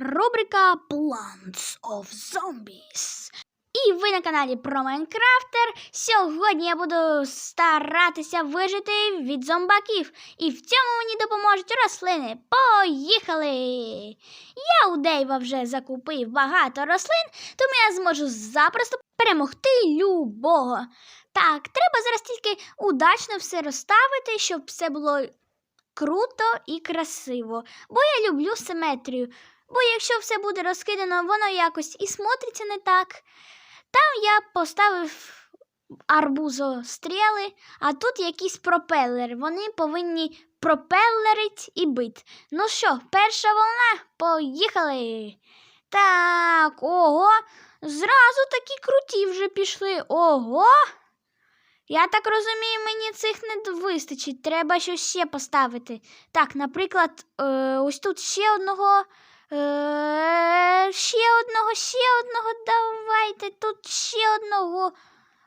рубрика Plants of Zombies. І ви на каналі про Майнкрафтер. Сьогодні я буду старатися вижити від зомбаків. І в цьому мені допоможуть рослини. Поїхали! Я у Дейва вже закупив багато рослин, тому я зможу запросто перемогти любого. Так, треба зараз тільки удачно все розставити, щоб все було круто і красиво. Бо я люблю симетрію. Бо якщо все буде розкидано, воно якось і смотриться не так. Там я поставив арбузостріли, а тут якісь пропелери. Вони повинні пропелерить і бит. Ну що, перша волна, поїхали. Так, ого, зразу такі круті вже пішли. Ого. Я так розумію, мені цих не вистачить. Треба щось ще поставити. Так, наприклад, е, ось тут ще одного. Е, ще одного, ще одного. Давайте. Тут ще одного.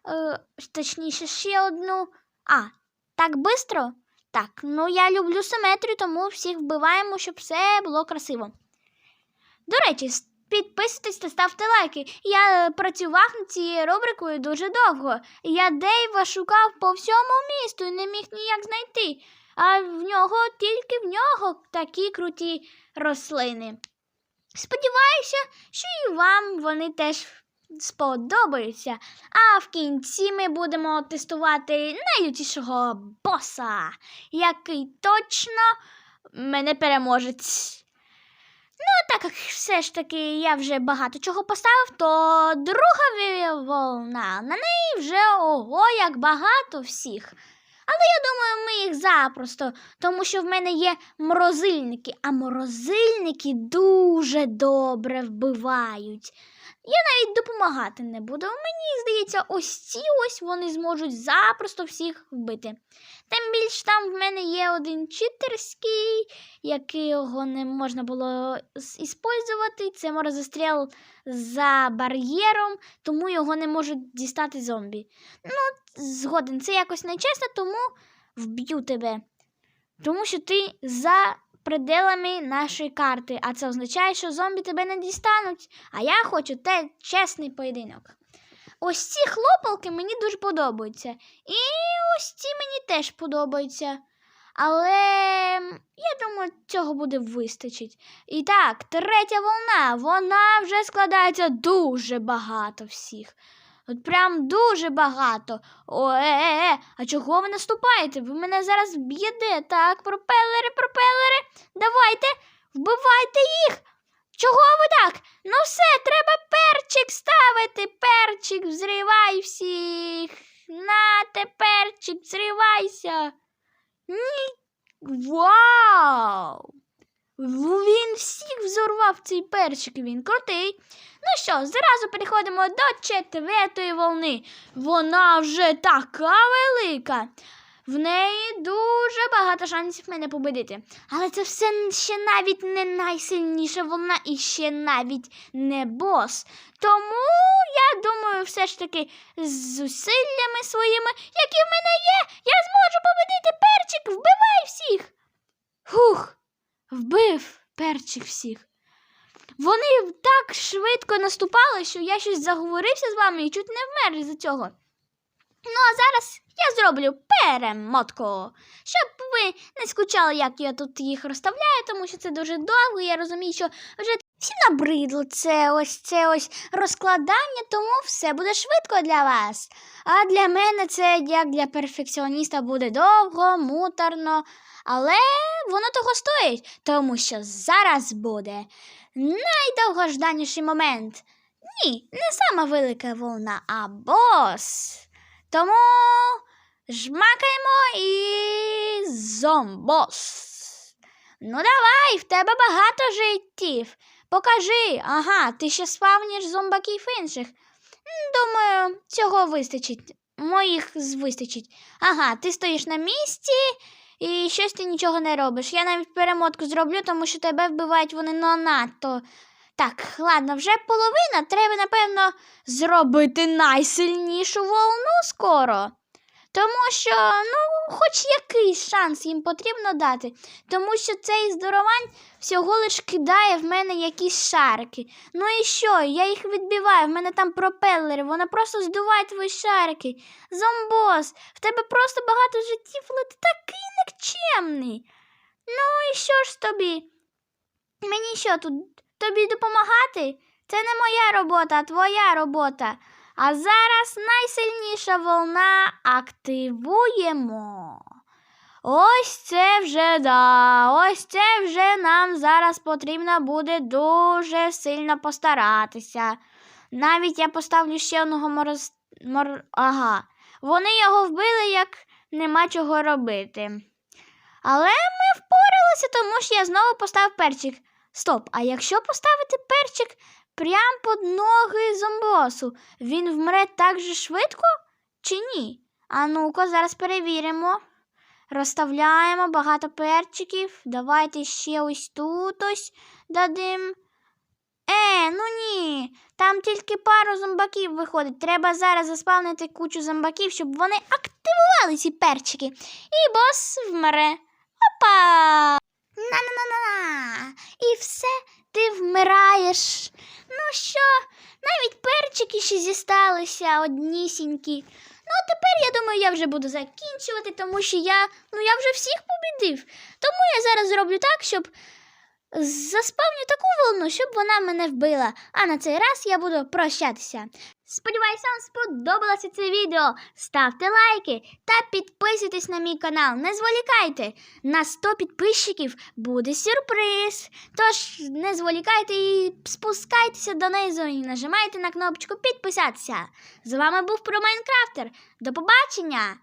Е, точніше, ще одну. А, так бистро? Так, ну я люблю симетрію, тому всіх вбиваємо, щоб все було красиво. До речі, підписуйтесь та ставте лайки. Я е, працював над цією рубрикою дуже довго. Я Дейва шукав по всьому місту і не міг ніяк знайти. А в нього тільки в нього такі круті рослини. Сподіваюся, що і вам вони теж сподобаються. А в кінці ми будемо тестувати найлютішого боса, який точно мене переможець. Ну, так як все ж таки я вже багато чого поставив, то друга волна. На неї вже ого, як багато всіх. Але я думаю, ми їх запросто, тому що в мене є морозильники, а морозильники дуже добре вбивають. Я навіть допомагати не буду. Мені здається, ось ці ось вони зможуть запросто всіх вбити. Тим більш там в мене є один читерський, якого не можна було іспользувати. Це морозостріл за бар'єром, тому його не можуть дістати зомбі. Ну, згоден, це якось нечесно, тому вб'ю тебе. Тому що ти за пределами нашої карти, а це означає, що зомбі тебе не дістануть. А я хочу те чесний поєдинок. Ось ці хлопалки мені дуже подобаються. І ось ці мені теж подобаються. Але я думаю, цього буде вистачить. І так, третя волна, вона вже складається дуже багато всіх. От прям дуже багато. О, е, е, е, а чого ви наступаєте? Ви мене зараз б'єте. Так, пропелери, пропелери. Давайте, вбивайте їх. Чого ви так? Ну все, треба перчик ставити. Перчик, взривай всіх. На те, перчик, зривайся. Ні. Вау! Взорвав цей перчик, він крутий. Ну що, зразу переходимо до четвертої волни. Вона вже така велика. В неї дуже багато шансів мене победити. Але це все ще навіть не найсильніша волна і ще навіть не бос. Тому я думаю, все ж таки з зусиллями своїми, які в мене є, я зможу победити перчик. Вбивай всіх. Хух, вбив перчик всіх. Вони так швидко наступали, що я щось заговорився з вами і чуть не вмер із-за цього. Ну, а зараз я зроблю перемотку, щоб ви не скучали, як я тут їх розставляю, тому що це дуже довго. Я розумію, що вже всі набридло це ось це ось розкладання, тому все буде швидко для вас. А для мене це як для перфекціоніста буде довго, муторно, але воно того стоїть, тому що зараз буде найдовгожданіший момент. Ні, не сама велика волна, а бос. Тому жмакаємо і зомбос. Ну давай, в тебе багато життів. Покажи, ага, ти ще спавніш зомбаків інших. Думаю, цього вистачить. Моїх вистачить. Ага, ти стоїш на місці і щось ти нічого не робиш. Я навіть перемотку зроблю, тому що тебе вбивають вони ну, надто. Так, ладно, вже половина. Треба, напевно, зробити найсильнішу волну скоро. Тому що, ну, хоч якийсь шанс їм потрібно дати. Тому що цей здоровань всього лиш кидає в мене якісь шарики. Ну і що? Я їх відбиваю, в мене там пропелери, вона просто здуває твої шарики. Зомбос, в тебе просто багато життів, але ти такий никчемний. Ну і що ж тобі? Мені що тут тобі допомагати? Це не моя робота, а твоя робота. А зараз найсильніша волна активуємо. Ось це вже да. Ось це вже нам зараз потрібно буде дуже сильно постаратися. Навіть я поставлю ще одного мороз... мор... Ага. Вони його вбили, як нема чого робити. Але ми впоралися, тому що я знову поставив перчик. Стоп, а якщо поставити перчик прямо під ноги зомбосу, він вмре так же швидко чи ні? А ну-ка, зараз перевіримо. Розставляємо багато перчиків. Давайте ще ось тут ось дадим. Е, ну ні, там тільки пару зомбаків виходить. Треба зараз заспавнити кучу зомбаків, щоб вони активували ці перчики. І бос вмре. Опа! На-на-на-на! І все, ти вмираєш. Ну що, навіть перчики ще зісталися однісінькі. Ну, а тепер я думаю, я вже буду закінчувати, тому що я, ну, я вже всіх побідив. Тому я зараз зроблю так, щоб заспавню таку волну, щоб вона мене вбила. А на цей раз я буду прощатися. Сподіваюся, вам сподобалося це відео. Ставте лайки та підписуйтесь на мій канал. Не зволікайте. На 100 підписчиків буде сюрприз. Тож не зволікайте і спускайтеся донизу і нажимайте на кнопочку підписатися. З вами був про Майнкрафтер. До побачення!